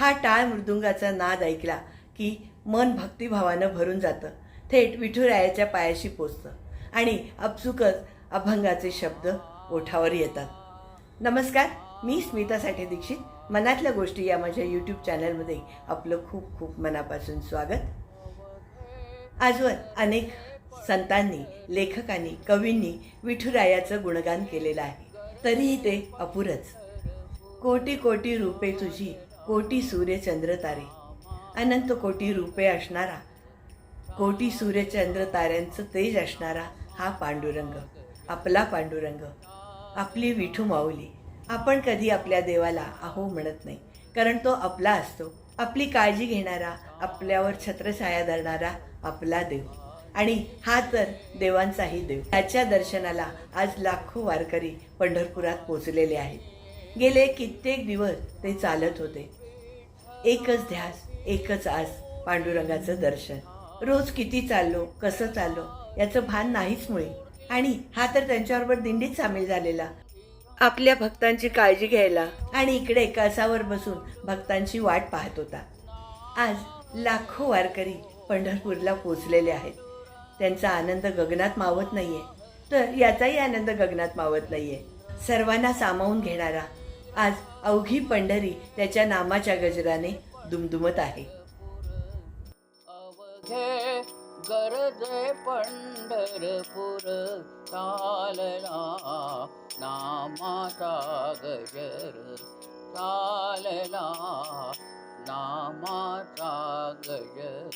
हा टाळ मृदुंगाचा नाद ऐकला की मन भक्तिभावानं भरून जातं. थेट विठुरायाच्या पायाशी पोचतं आणि अपसुकच अभंगाचे शब्द ओठावर येतात. नमस्कार मी स्मिता साठे दीक्षित. मनातल्या गोष्टी या माझ्या यूट्यूब चॅनलमध्ये आपलं खूप खूप मनापासून स्वागत. आजवर अनेक संतांनी लेखकांनी कवींनी विठुरायाचं गुणगान केलेलं आहे. तरीही ते अपुरच. कोटी कोटी रूपे तुझी कोटी सूर्य चंद्र तारे. अनंत कोटी रूपे असणारा कोटी सूर्य चंद्र ताऱ्यांचं तेज असणारा हा पांडुरंग आपला पांडुरंग. आपली विठू माऊली. आपण कधी आपल्या देवाला आहो म्हणत नाही कारण तो आपला असतो. आपली काळजी घेणारा आपल्यावर छत्रछाया धरणारा आपला देव. आणि हा तर देवांचाही देव. त्याच्या दर्शनाला आज लाखो वारकरी पंढरपुरात पोचलेले आहेत. गेले कित्येक दिवस ते चालत होते. एकच ध्यास एकच आस पांडुरंगाचं दर्शन. रोज किती चाललो कसं चाललो याचं भान नाहीच मुळे. आणि हा तर त्यांच्याबरोबर दिंडीत सामील झालेला. आपल्या भक्तांची काळजी घ्यायला. आणि इकडे कळसावर बसून भक्तांची वाट पाहत होता. आज लाखो वारकरी पंढरपूरला पोचलेले आहेत. त्यांचा आनंद गगनात मावत नाहीये. तर याचाही आनंद गगनात मावत नाहीये. सर्वांना सामावून घेणारा आज अवघी पंढरी त्याच्या नामाच्या गजराने दुमदुमत आहे. अवघे गरजे पंढरपूर चालला नामाचा गजर चालला नामाचा गजर.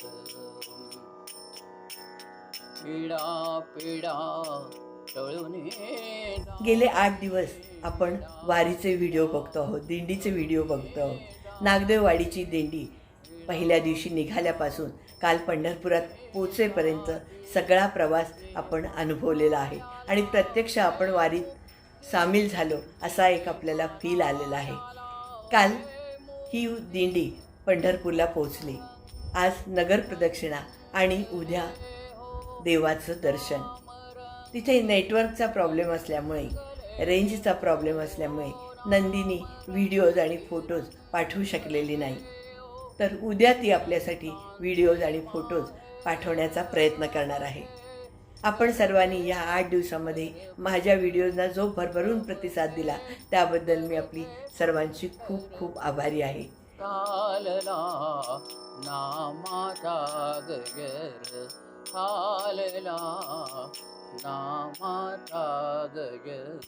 पिढा पिढा टळून गेले आठ दिवस. आपण वारीचे व्हिडिओ बघतो आहोत दिंडीचे व्हिडिओ बघतो आहोत. नागदेववाडीची दिंडी पहिल्या दिवशी निघाल्यापासून काल पंढरपुरात पोचेपर्यंत सगळा प्रवास आपण अनुभवलेला आहे. आणि प्रत्यक्ष आपण वारीत सामील झालो असा एक आपल्याला फील आलेला आहे. काल ही दिंडी पंढरपूरला पोचली आज नगर प्रदक्षिणा आणि उद्या देवाचं दर्शन. तिथे नेटवर्कचा प्रॉब्लेम असल्यामुळे रेंजचा प्रॉब्लेम असल्यामुळे नंदिनी व्हिडिओज आणि फोटोज पाठवू शकलेली नाही. तर उद्या ती आपल्यासाठी व्हिडिओज आणि फोटोज पाठवण्याचा प्रयत्न करणार आहे. आपण सर्वांनी या आठ दिवसामध्ये माझ्या व्हिडिओजना जो भरभरून प्रतिसाद दिला त्याबद्दल मी आपली सर्वांची खूप खूप आभारी आहे. चालला नामाचा गजर चालला नामाचा गजर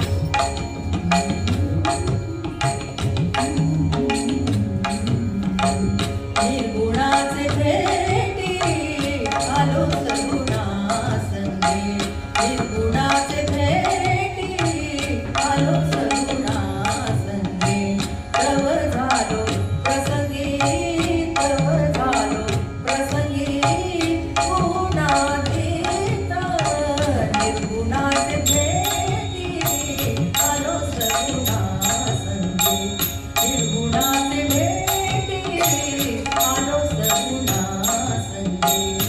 Thank you.